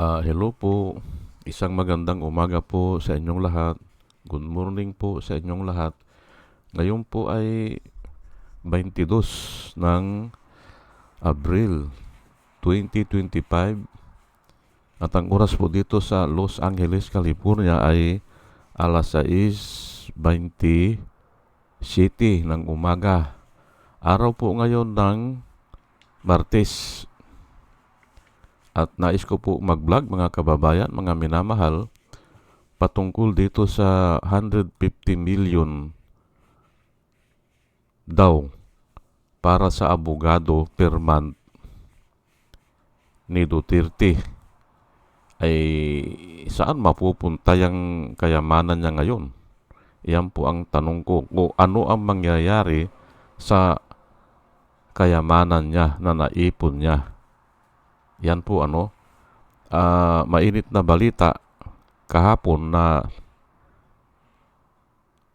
Ah, hello po. Isang magandang umaga po sa inyong lahat. Good morning po sa inyong lahat. Ngayon po ay 22 ng Abril 2025 at ang oras po dito sa Los Angeles, California ay alas 6.20 City ng umaga. Araw po ngayon ng Martes. At nais ko po mag-vlog mga kababayan, mga minamahal, patungkol dito sa 150 million daw para sa abogado per month ni Duterte ay saan mapupunta yung kayamanan niya ngayon? Yan po ang tanong ko. Kung ano ang mangyayari sa kayamanan niya na naipon niya? Yan po ano, ah, mainit na balita kahapon na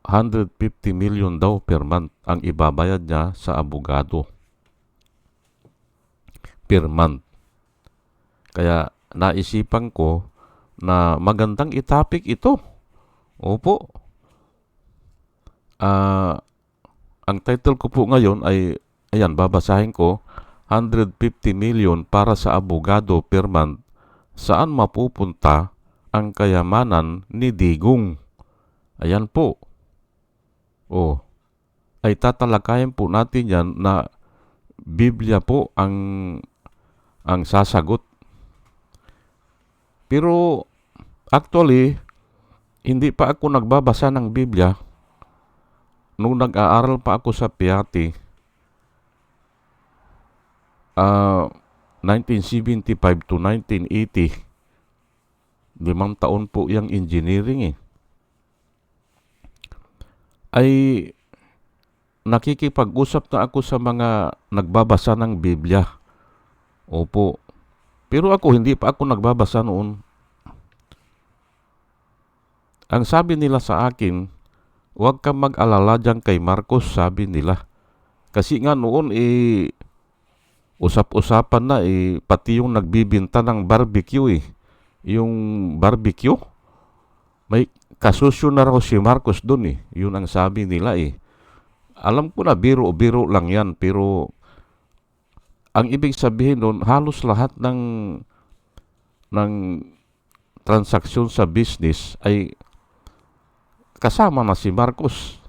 150 million daw per month ang ibabayad niya sa abogado per month. Kaya naisipan ko na magandang itapik ito. Opo. Ah, ang title ko po ngayon ay ayan babasahin ko 150 million para sa abogado per month. Saan mapupunta ang kayamanan ni Digong? Ayan po. Oh. Ay tatalakayin po natin yan na Biblia po ang ang sasagot. Pero actually hindi pa ako nagbabasa ng Biblia nung nag-aaral pa ako sa Piati. Ah 1975 to 1980. Limang taon po yung engineering eh. Ay nakikipag-usap na ako sa mga nagbabasa ng Biblia. Opo. Pero ako, hindi pa ako nagbabasa noon. Ang sabi nila sa akin, huwag kang mag-alala dyan kay Marcos, sabi nila. Kasi nga noon, eh, usap-usapan na, eh, pati yung nagbibinta ng barbecue, eh. Yung barbecue, may kasusyo na raw si Marcos doon, eh. Yun ang sabi nila, eh. Alam ko na, biro-biro lang yan, pero ang ibig sabihin doon, halos lahat ng ng transaksyon sa business ay kasama na si Marcos.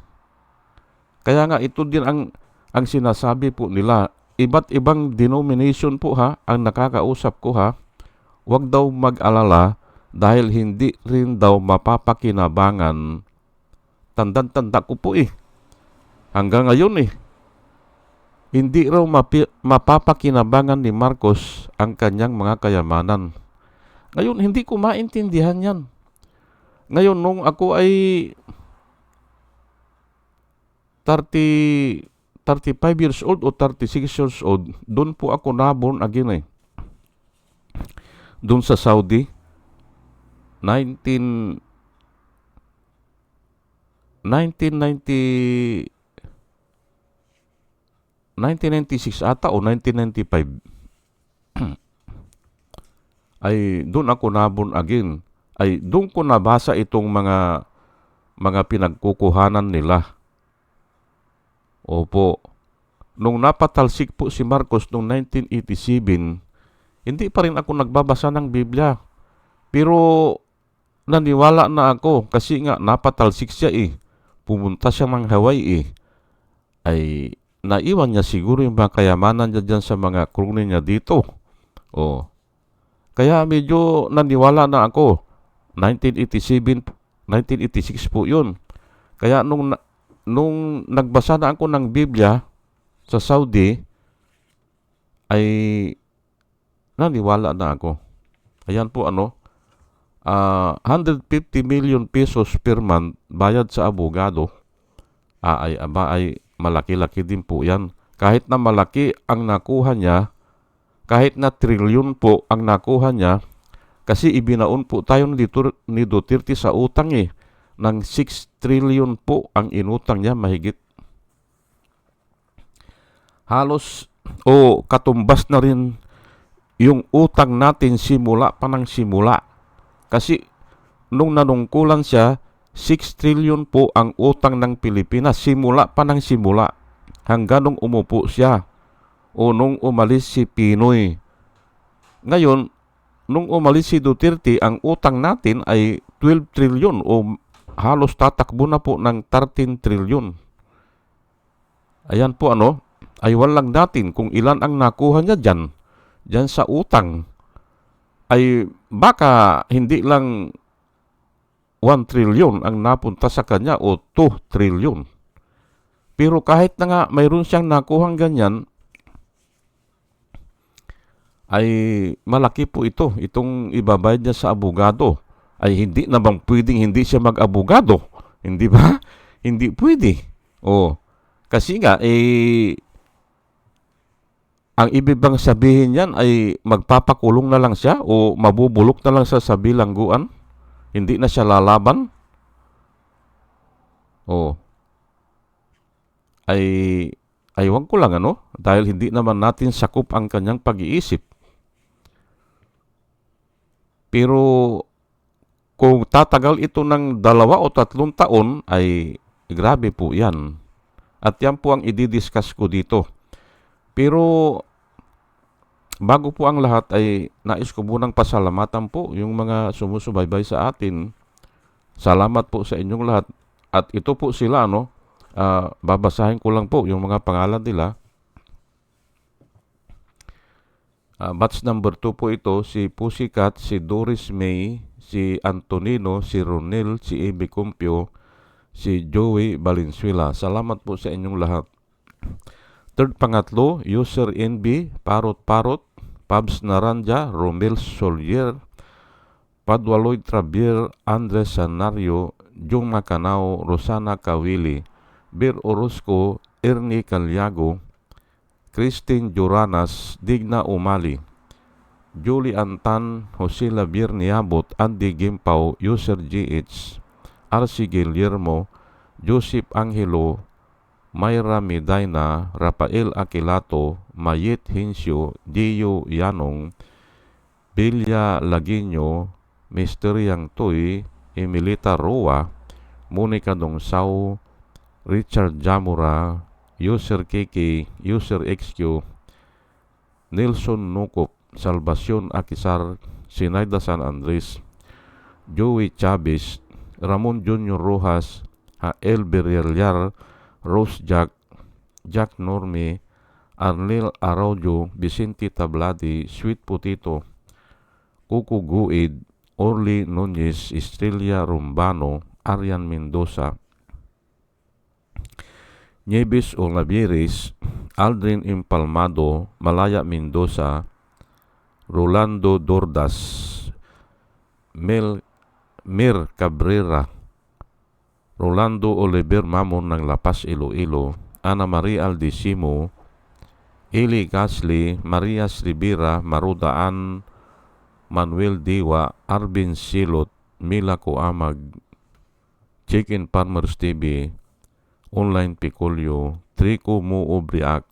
Kaya nga ito din ang ang sinasabi po nila, iba't ibang denomination po ha ang nakakausap ko ha. Huwag daw mag-alala dahil hindi rin daw mapapakinabangan. Tandang-tanda ko po eh. Hanggang ngayon eh hindi raw mapi- mapapakinabangan ni Marcos ang kanyang mga kayamanan. Ngayon, hindi ko maintindihan yan. Ngayon, nung ako ay 30, 35 years old o 36 years old, doon po ako naborn again eh. Doon sa Saudi, 19... 1990 1996 ata o 1995 ay doon ako nabon again ay doon ko nabasa itong mga mga pinagkukuhanan nila. Opo. Nung napatalsik po si Marcos noong 1987, hindi pa rin ako nagbabasa ng Biblia. Pero naniwala na ako kasi nga napatalsik siya eh. Pumunta siya ng Hawaii eh. Ay naiwan niya siguro yung mga kayamanan niya dyan sa mga krone niya dito. Oh. Kaya medyo naniwala na ako. 1987, 1986 po yun. Kaya nung, nung nagbasa na ako ng Biblia sa Saudi, ay naniwala na ako. Ayan po ano, uh, 150 million pesos per month bayad sa abogado. Ah, ay, aba, ay malaki-laki din po yan. Kahit na malaki ang nakuha niya, kahit na trilyon po ang nakuha niya, kasi ibinaon po tayo ni Duterte sa utang eh, ng 6 trillion po ang inutang niya mahigit. Halos o katumbas na rin yung utang natin simula pa ng simula. Kasi nung nanungkulan siya, 6 trillion po ang utang ng Pilipinas simula pa ng simula hanggang nung umupo siya o nung umalis si Pinoy. Ngayon, nung umalis si Duterte, ang utang natin ay 12 trillion o halos tatakbo na po ng 13 trillion. Ayan po ano, aywan lang natin kung ilan ang nakuha niya dyan, dyan sa utang. Ay baka hindi lang 1 trillion ang napunta sa kanya o 2 trillion. Pero kahit na nga mayroon siyang nakuhang ganyan, ay malaki po ito. Itong ibabayad niya sa abogado ay hindi naman pwedeng hindi siya mag-abogado. Hindi ba? Hindi pwede. O, kasi nga, eh, ang ibig bang sabihin yan ay magpapakulong na lang siya o mabubulok na lang siya sa bilangguan? Hindi na siya lalaban? O, ay, aywan ko lang ano, dahil hindi naman natin sakop ang kanyang pag-iisip. Pero kung tatagal ito ng dalawa o tatlong taon ay grabe po yan. At yan po ang i-discuss ko dito. Pero bago po ang lahat ay nais ko munang pasalamatan po yung mga sumusubaybay sa atin. Salamat po sa inyong lahat. At ito po sila, no? Uh, babasahin ko lang po yung mga pangalan nila. Uh, batch number 2 po ito, si Pussycat, si Doris May, si Antonino, si Ronel, si Amy Cumpio, si Joey Valenzuela. Salamat po sa inyong lahat. Third pangatlo, user NB, Parot Parot, Pabs Naranja, Romel Solier, Padwaloy Trabier, Andres Sanario, Jung Macanao, Rosana Kawili, Bir Orozco, Ernie Calyago, Christine Joranas, Digna Umali, Julie Antan, Jose Labir Niabot, Andy Gimpaw, User GH, RC Guillermo, Joseph Angelo, Mayra Medina, Rafael Aquilato, Mayet Hinsyo, Dio Yanong, Bilya Laginyo, Mr. Yang Toy, Emilita Roa, Monica Dongsaw, Richard Jamura, User KK, User XQ, Nelson Nukop, Salvacion Akisar, Sinayda San Andres, Joey Chavez, Ramon Junior Rojas, El Berriar, Rose Jack, Jack Norme, Arnel Araujo, Vicente Tabladi, Sweet Potato, Kuku Guid, Orly Nunez, Estrella Rumbano, Arian Mendoza, Nieves Olavieres, Aldrin Impalmado, Malaya Mendoza, Rolando Dordas, Mel Mir Cabrera, Rolando Oliver Mamon ng Lapas Iloilo, Ana Maria Aldisimo, Eli Gasly, Maria Rivera, Marudaan, Manuel Diwa, Arvin Silot, Mila Coamag, Chicken Farmers TV, Online Picolio, Trico Muubriak,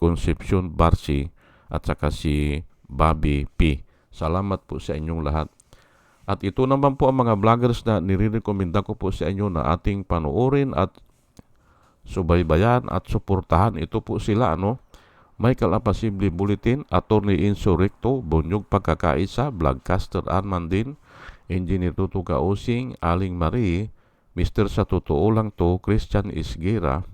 Concepcion Barsi, at saka si Bobby P. Salamat po sa inyong lahat. At ito naman po ang mga vloggers na nire-recommenda ko po sa inyo na ating panoorin at subaybayan at suportahan. Ito po sila, ano? Michael Apasible Bulletin, Attorney Insurrecto, Bunyog Pagkakaisa, Vlogcaster Armandin, Engineer Tuto Kausing, Aling Marie, Mr. Sa Totoo Lang To, Christian Isgira,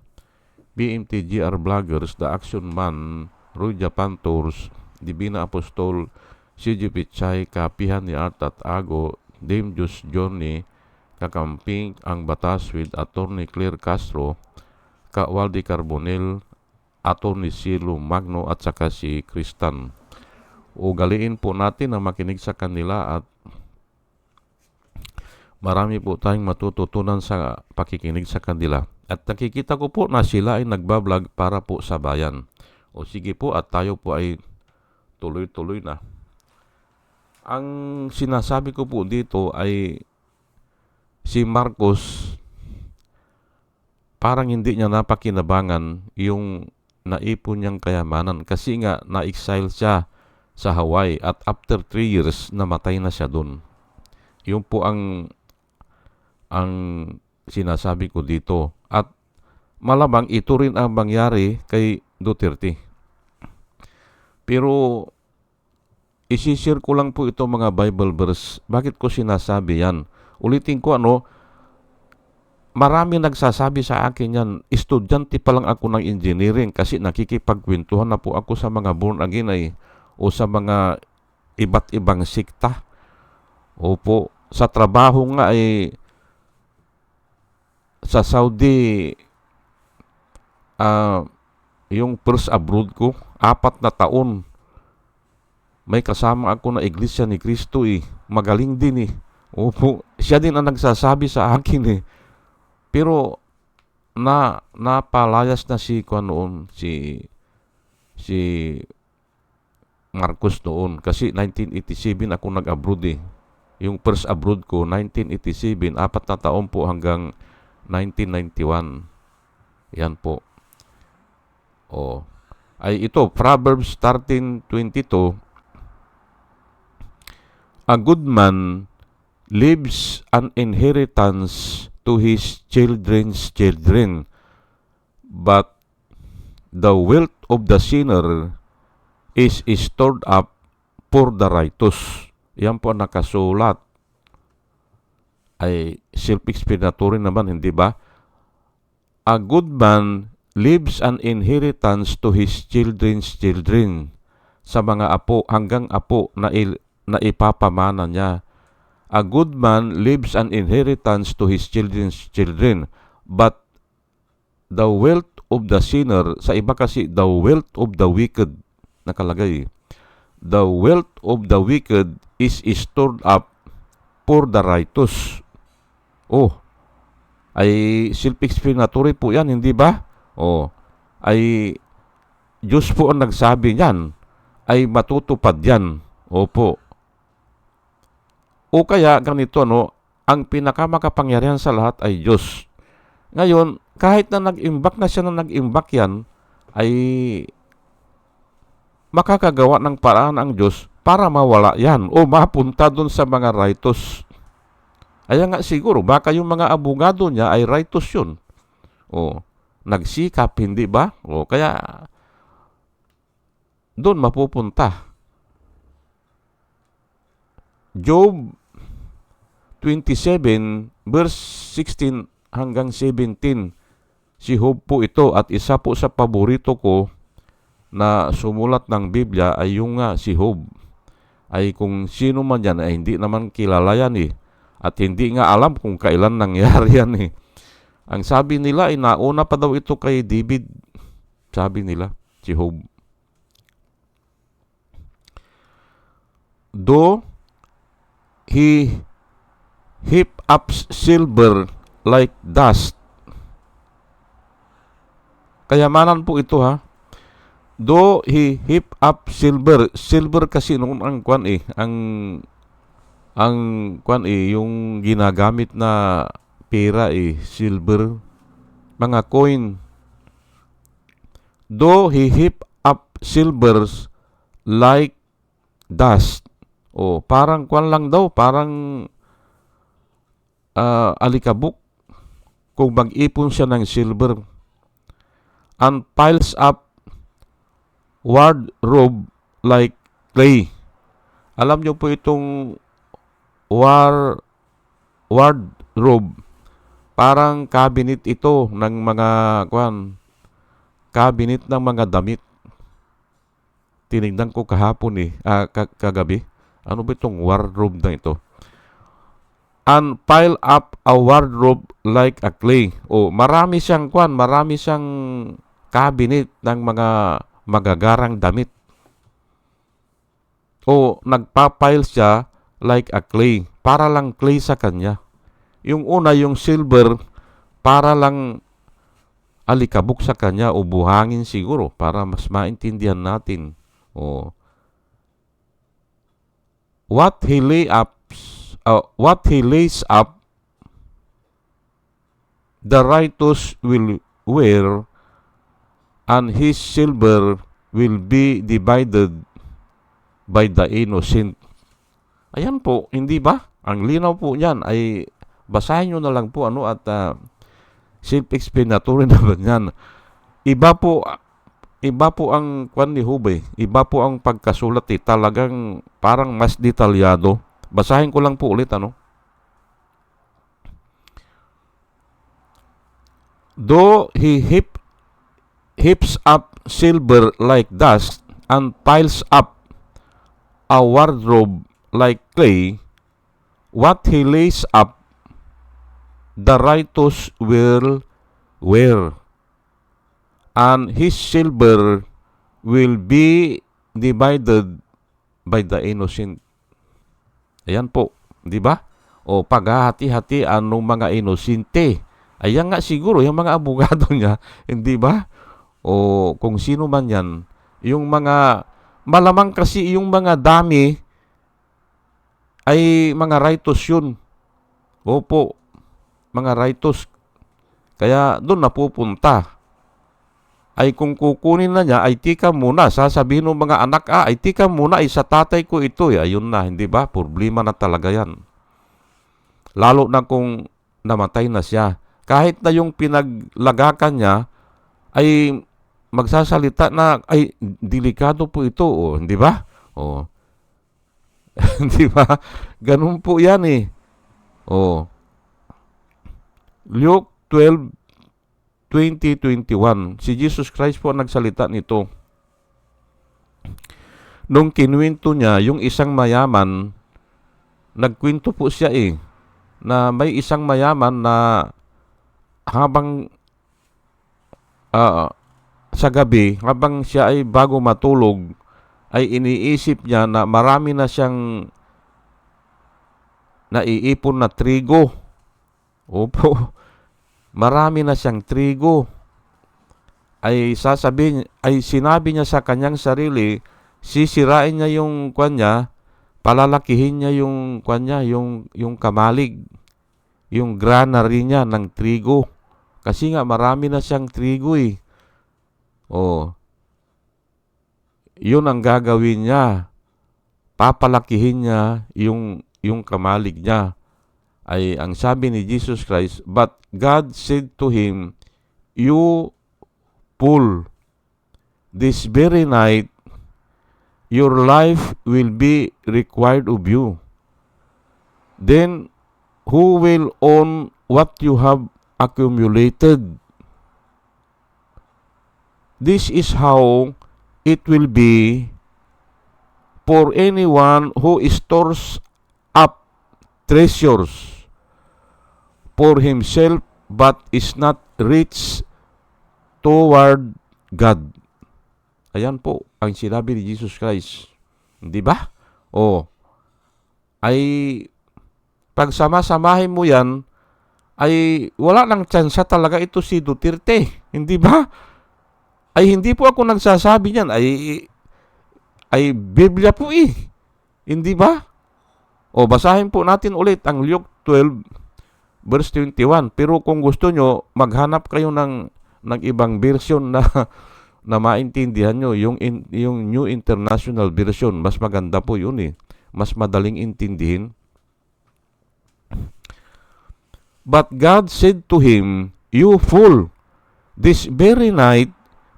BMTGR Vloggers, The Action Man, Roy Japan Tours, Divina Apostol, CG Pichay, Kapihan ni Art at Ago, Dame Jus Johnny, kakamping ang batas with Attorney Claire Castro, ka Waldi Carbonel, Attorney Silo Magno at saka si Kristan. Ugaliin po natin na makinig sa kanila at marami po tayong matututunan sa pakikinig sa kanila. At nakikita ko po na sila ay nagbablog para po sa bayan. O sige po at tayo po ay tuloy-tuloy na. Ang sinasabi ko po dito ay si Marcos parang hindi niya napakinabangan yung naipon niyang kayamanan kasi nga na-exile siya sa Hawaii at after 3 years namatay na siya doon. Yun po ang ang sinasabi ko dito at malamang ito rin ang mangyari kay Duterte. Pero isishare ko lang po ito mga Bible verse. Bakit ko sinasabi yan? Ulitin ko ano, marami nagsasabi sa akin yan, estudyante pa lang ako ng engineering kasi nakikipagkwentuhan na po ako sa mga born again ay o sa mga iba't ibang sikta. Opo, sa trabaho nga ay sa Saudi ah yung first abroad ko, apat na taon. May kasama ako na iglesia ni Kristo eh. Magaling din eh. Opo, siya din ang nagsasabi sa akin eh. Pero na napalayas na si kuan noon si si Marcos noon kasi 1987 ako nag-abroad eh. Yung first abroad ko 1987, apat na taon po hanggang 1991. Yan po. Oh. Ay ito Proverbs 13:22 A good man leaves an inheritance to his children's children. But the wealth of the sinner is stored up for the righteous. Yan po ang nakasulat. Ay self-explanatory naman, hindi ba? A good man leaves an inheritance to his children's children sa mga apo hanggang apo na, il, na ipapamana niya. A good man leaves an inheritance to his children's children, but the wealth of the sinner, sa iba kasi, the wealth of the wicked, nakalagay. The wealth of the wicked is stored up for the righteous. Oh, ay self-explanatory po yan, hindi ba? Oh, ay Diyos po ang nagsabi niyan, ay matutupad yan. Opo. O kaya ganito no, ang pinakamakapangyarihan sa lahat ay Diyos. Ngayon, kahit na nag-imbak na siya na nag-imbak yan, ay makakagawa ng paraan ang Diyos para mawala yan o mapunta doon sa mga righteous. Kaya nga siguro, baka yung mga abogado niya ay righteous yun. O, nagsikap, hindi ba? O, kaya doon mapupunta. Job 27 verse 16 hanggang 17. Si Job po ito at isa po sa paborito ko na sumulat ng Biblia ay yung nga si Job. Ay kung sino man yan ay hindi naman kilala yan eh. At hindi nga alam kung kailan nangyari yan eh. Ang sabi nila ay nauna pa daw ito kay David. Sabi nila, si Job. Though he heap up silver like dust. Kayamanan po ito ha. Do he heap up silver. Silver kasi noon ang kwan eh. Ang ang kwan eh, yung ginagamit na pera eh, silver. Mga coin. Do he heap up silvers like dust. O, parang kwan lang daw, parang uh, alikabok kung mag-ipon siya ng silver and piles up wardrobe like clay. Alam niyo po itong war wardrobe parang cabinet ito ng mga kwan cabinet ng mga damit. Tinignan ko kahapon eh, ah, kagabi. Ano ba itong wardrobe na ito? and pile up a wardrobe like a clay. O marami siyang kwan, marami siyang cabinet ng mga magagarang damit. O nagpapile siya like a clay, para lang clay sa kanya. Yung una, yung silver, para lang alikabok sa kanya o buhangin siguro para mas maintindihan natin. O what he lay up uh, what he lays up, the righteous will wear, and his silver will be divided by the innocent. Ayan po, hindi ba? Ang linaw po niyan ay basahin nyo na lang po ano at uh, self-explanatory naman yan. Iba po iba po ang kwan ni Hubay, iba po ang pagkasulat eh, talagang parang mas detalyado. Basahin ko lang po ulit ano. Though he heap, heaps up silver like dust and piles up a wardrobe like clay, what he lays up, the righteous will wear, and his silver will be divided by the innocent. Ayan po, di ba? O paghahati-hati anong mga inosente. Ayan nga siguro, yung mga abogado niya, hindi ba? O kung sino man yan, yung mga, malamang kasi yung mga dami, ay mga righteous yun. Opo, mga righteous. Kaya doon napupunta. Ay kung kukunin na niya, ay tika muna. Sasabihin ng mga anak, ah, ay tika muna, ay sa tatay ko ito. Eh. Ayun na, hindi ba? Problema na talaga yan. Lalo na kung namatay na siya kahit na yung pinaglagakan niya ay magsasalita na ay delikado po ito o hindi ba? O hindi ba? Ganun po 'yan eh. O Luke 12 2021 si Jesus Christ po nagsalita nito. Nung kinwento niya yung isang mayaman, nagkwento po siya eh, na may isang mayaman na habang uh, sa gabi, habang siya ay bago matulog, ay iniisip niya na marami na siyang naiipon na trigo. Opo, marami na siyang trigo. Ay sasabihin, ay sinabi niya sa kanyang sarili, sisirain niya yung kwan palalakihin niya yung kwan yung, yung kamalig yung granary niya ng trigo. Kasi nga marami na siyang trigo eh. Oh. Yun ang gagawin niya. Papalakihin niya yung yung kamalig niya. Ay ang sabi ni Jesus Christ, but God said to him, you fool, this very night your life will be required of you. Then who will own what you have accumulated. This is how it will be for anyone who stores up treasures for himself but is not rich toward God. Ayan po ang sinabi ni Jesus Christ. Di ba? O, ay pag sama-samahin mo yan, ay wala nang tsansa talaga ito si Duterte. Hindi ba? Ay hindi po ako nagsasabi niyan. Ay, ay Biblia po eh. Hindi ba? O basahin po natin ulit ang Luke 12 verse 21. Pero kung gusto nyo, maghanap kayo ng, ng ibang version na na maintindihan nyo yung in, yung New International Version mas maganda po yun eh mas madaling intindihin But God said to him, You fool, this very night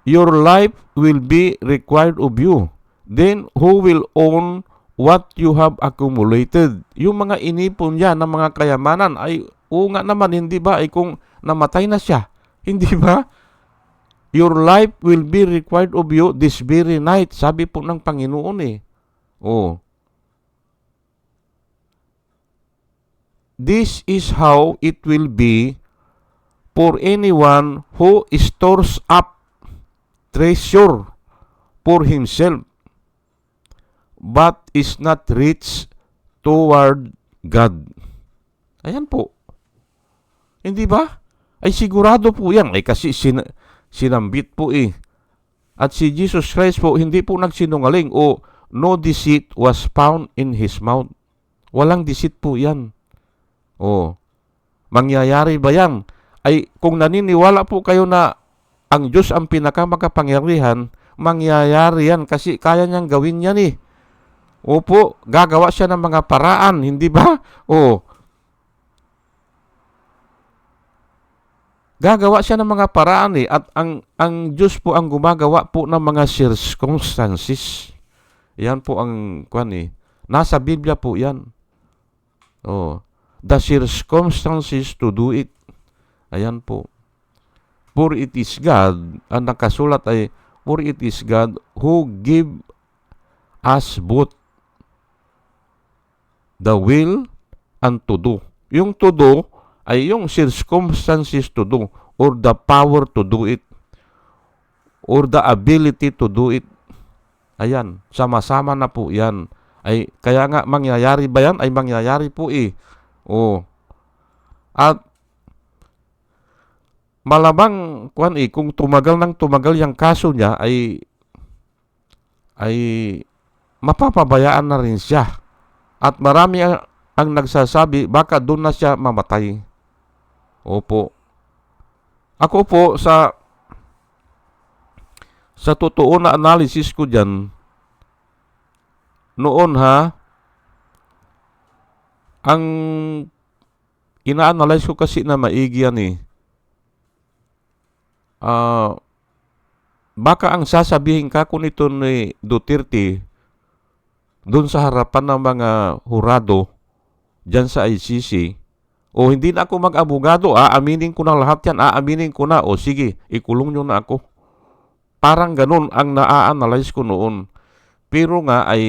your life will be required of you. Then who will own what you have accumulated? Yung mga inipon niya ng mga kayamanan ay oo nga naman, hindi ba? Ay kung namatay na siya, hindi ba? Your life will be required of you this very night. Sabi po ng Panginoon eh. Oh. This is how it will be for anyone who stores up treasure for himself but is not rich toward God. Ayan po. Hindi ba? Ay sigurado po yan. Ay kasi sin sinambit po eh. At si Jesus Christ po, hindi po nagsinungaling o no deceit was found in His mouth. Walang deceit po yan. Oh. Mangyayari ba yan? Ay kung naniniwala po kayo na ang Diyos ang pinakamakapangyarihan, mangyayari yan kasi kaya niyang gawin yan eh. Opo, gagawa siya ng mga paraan, hindi ba? O, gagawa siya ng mga paraan eh. At ang, ang Diyos po ang gumagawa po ng mga circumstances. Yan po ang, kwan eh. Nasa Biblia po yan. Oh, the circumstances to do it. Ayan po. For it is God, ang nakasulat ay, For it is God who give us both the will and to do. Yung to do ay yung circumstances to do or the power to do it or the ability to do it. Ayan, sama-sama na po yan. Ay, kaya nga, mangyayari ba yan? Ay, mangyayari po eh. O. At, malamang, kwan eh, kung tumagal ng tumagal yung kaso niya, ay, ay, mapapabayaan na rin siya. At marami ang, ang nagsasabi, baka doon na siya mamatay. Opo. Ako po, sa, sa totoo na analysis ko dyan, noon ha, ang ina-analyze ko kasi na maigi yan eh. Ah, baka ang sasabihin ka kung ito ni Duterte doon sa harapan ng mga hurado dyan sa ICC, o hindi na ako mag-abogado, aaminin ko na lahat yan, aaminin ko na, o sige, ikulong nyo na ako. Parang ganun ang na-analyze ko noon. Pero nga ay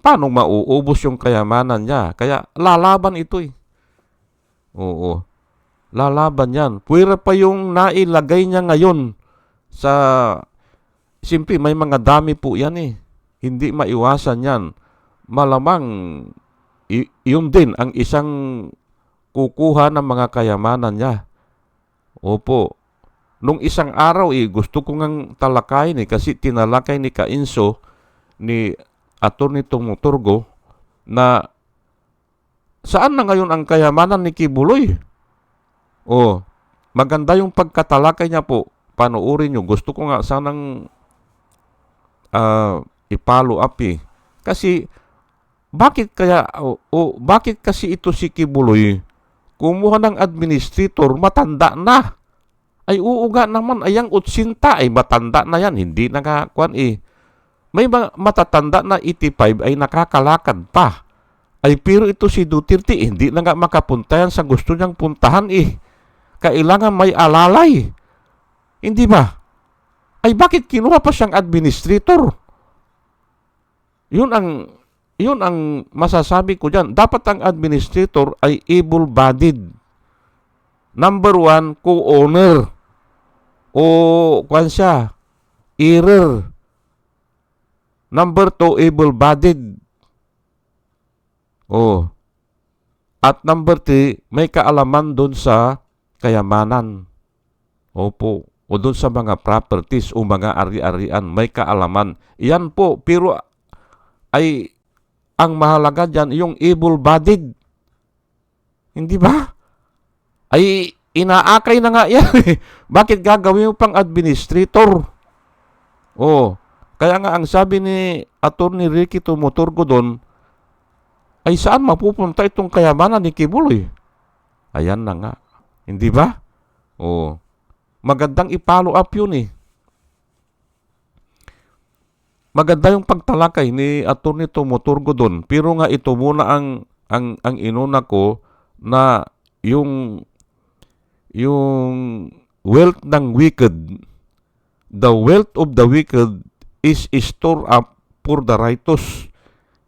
paano mauubos yung kayamanan niya? Kaya lalaban ito eh. Oo. Lalaban yan. Pwera pa yung nailagay niya ngayon sa... Simple, may mga dami po yan eh. Hindi maiwasan yan. Malamang yun din ang isang kukuha ng mga kayamanan niya. Opo. Nung isang araw eh, gusto ko ngang talakayin eh, kasi tinalakay ni Kainso ni Atty. Tumuturgo na saan na ngayon ang kayamanan ni Kibuloy? Oh, maganda yung pagkatalakay niya po. Panoorin nyo. Gusto ko nga sanang uh, ipalo up eh. Kasi bakit kaya o, o bakit kasi ito si Kibuloy kumuha ng administrator matanda na ay uuga naman ayang utsinta ay matanda na yan hindi nakakuan eh may mga matatanda na 85 ay nakakalakad pa. Ay pero ito si Duterte, hindi na nga makapunta yan sa gusto niyang puntahan eh. Kailangan may alalay. Hindi ba? Ay bakit kinuha pa siyang administrator? Yun ang yun ang masasabi ko diyan. Dapat ang administrator ay able-bodied. Number one, co-owner. O, kwan siya, error. Number two, able-bodied. Oh. At number three, may kaalaman doon sa kayamanan. Opo. O doon sa mga properties o mga ari-arian, may kaalaman. Yan po, pero ay ang mahalaga dyan, yung able-bodied. Hindi ba? Ay inaakay na nga yan. Eh. Bakit gagawin mo pang administrator? Oh, kaya nga ang sabi ni Attorney Ricky Tumuturgo doon, ay saan mapupunta itong kayamanan ni Kibuloy? Ayan na nga. Hindi ba? O, magandang ipalo up yun eh. Maganda yung pagtalakay ni Attorney Tumuturgo doon. Pero nga ito muna ang, ang, ang inuna ko na yung yung wealth ng wicked, the wealth of the wicked is stored up for the righteous.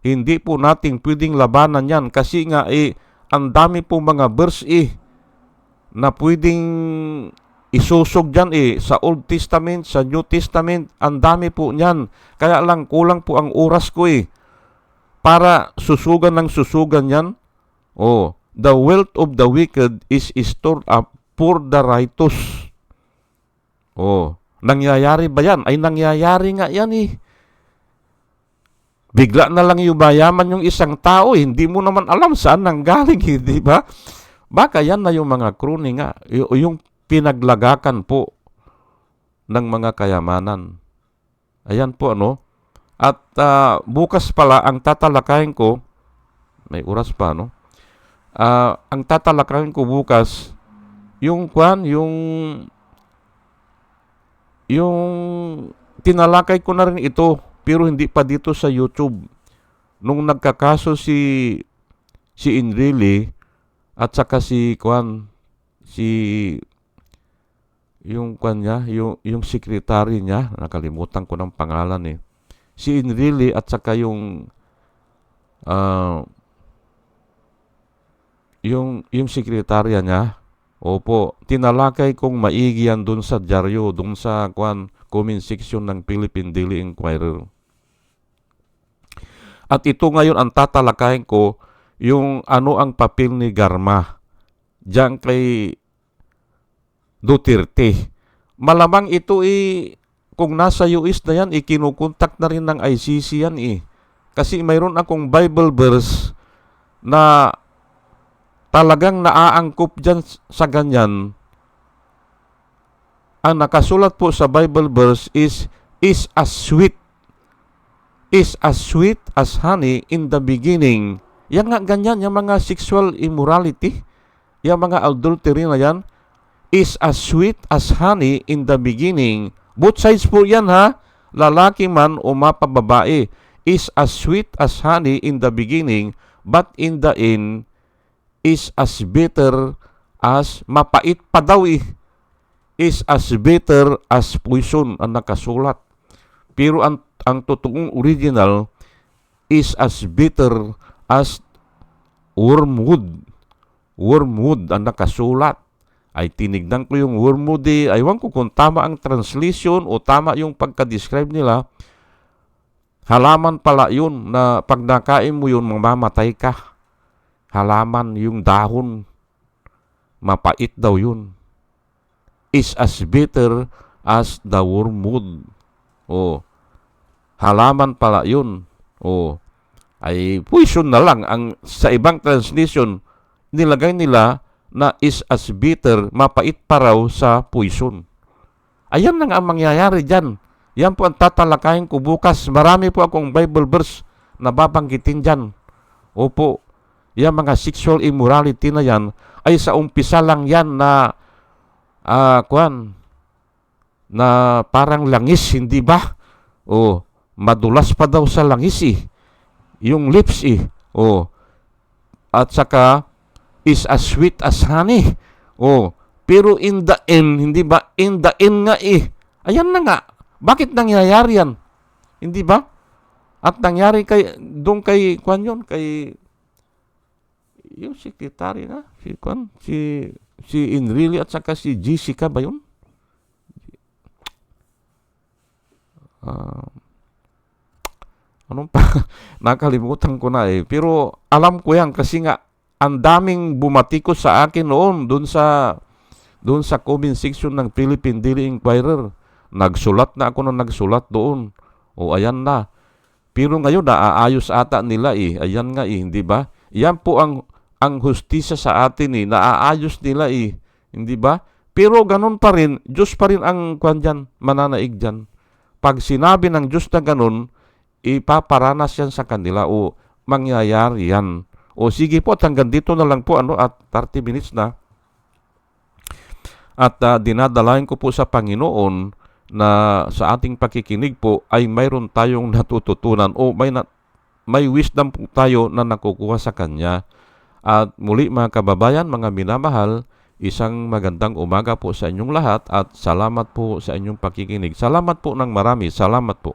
Hindi po nating pwedeng labanan yan kasi nga eh, ang dami po mga verse eh, na pwedeng isusog dyan eh, sa Old Testament, sa New Testament, ang dami po niyan. Kaya lang kulang po ang oras ko eh, para susugan ng susugan yan. Oh, the wealth of the wicked is stored up for the righteous. Oh, Nangyayari ba yan? Ay nangyayari nga yan eh. Bigla na lang yung mayaman yung isang tao, eh. hindi mo naman alam saan nanggaling, hindi ba? Baka yan na yung mga kroni nga, yung pinaglagakan po ng mga kayamanan. Ayan po ano, At ah, bukas pala ang tatalakayin ko, may oras pa no? Ah, ang tatalakayin ko bukas yung kwan, yung yung tinalakay ko na rin ito pero hindi pa dito sa YouTube. Nung nagkakaso si si Enrile at saka si kwan si yung kwan niya, yung, yung secretary niya, nakalimutan ko ng pangalan eh. Si Enrile at saka yung ah, yung yung sekretarya niya, opo, tinalakay kong maigi yan dun sa dyaryo, dun sa kwan, comment section ng Philippine Daily Inquirer. At ito ngayon ang tatalakayin ko, yung ano ang papel ni Garma diyan kay Duterte. Malamang ito eh, kung nasa US na yan, ikinukontak na rin ng ICC yan eh. Kasi mayroon akong Bible verse na talagang naaangkop dyan sa ganyan. Ang nakasulat po sa Bible verse is, is as sweet, is as sweet as honey in the beginning. Yan nga ganyan, yung mga sexual immorality, yung mga adultery na yan, is as sweet as honey in the beginning. Both sides po yan ha, lalaki man o mapababae, is as sweet as honey in the beginning, but in the end, is as bitter as mapait pa daw eh. Is as bitter as poison ang nakasulat. Pero ang, ang totoong original is as bitter as wormwood. Wormwood ang nakasulat. Ay tinignan ko yung eh. Aywan ko kung tama ang translation o tama yung pagka-describe nila. Halaman pala yun na pag nakain mo yun, mamamatay ka halaman, yung dahon, mapait daw yun. Is as bitter as the wormwood. O, halaman pala yun. O, ay poison na lang. Ang, sa ibang translation, nilagay nila na is as bitter, mapait pa raw sa poison. Ayan na nga ang mangyayari dyan. Yan po ang tatalakayin ko bukas. Marami po akong Bible verse na babanggitin dyan. Opo, yung mga sexual immorality na yan ay sa umpisa lang yan na uh, kwan na parang langis, hindi ba? O madulas pa daw sa langis eh. Yung lips eh. O at saka is as sweet as honey. O pero in the end, hindi ba? In the end nga eh. Ayan na nga. Bakit nangyayari yan? Hindi ba? At nangyari kay doon kay kwan yun, kay yung secretary na, si Kwan, si, si Enrile at saka si Jessica ba yun? Uh, anong pa? Nakalimutan ko na eh. Pero alam ko yan kasi nga ang daming bumatikos sa akin noon doon sa doon sa comment section ng Philippine Daily Inquirer. Nagsulat na ako na nagsulat doon. O ayan na. Pero ngayon naaayos ata nila eh. Ayan nga eh, hindi ba? Yan po ang ang hustisya sa atin eh, naaayos nila eh, hindi ba? Pero ganun pa rin, Diyos pa rin ang kwan dyan, mananaig dyan. Pag sinabi ng Diyos na ganun, ipaparanas yan sa kanila o mangyayari yan. O sige po, at hanggang dito na lang po, ano, at 30 minutes na. At uh, dinadalayan ko po sa Panginoon na sa ating pakikinig po ay mayroon tayong natututunan o may, na, may wisdom po tayo na nakukuha sa Kanya at muli mga kababayan, mga minamahal, isang magandang umaga po sa inyong lahat at salamat po sa inyong pakikinig. Salamat po ng marami. Salamat po.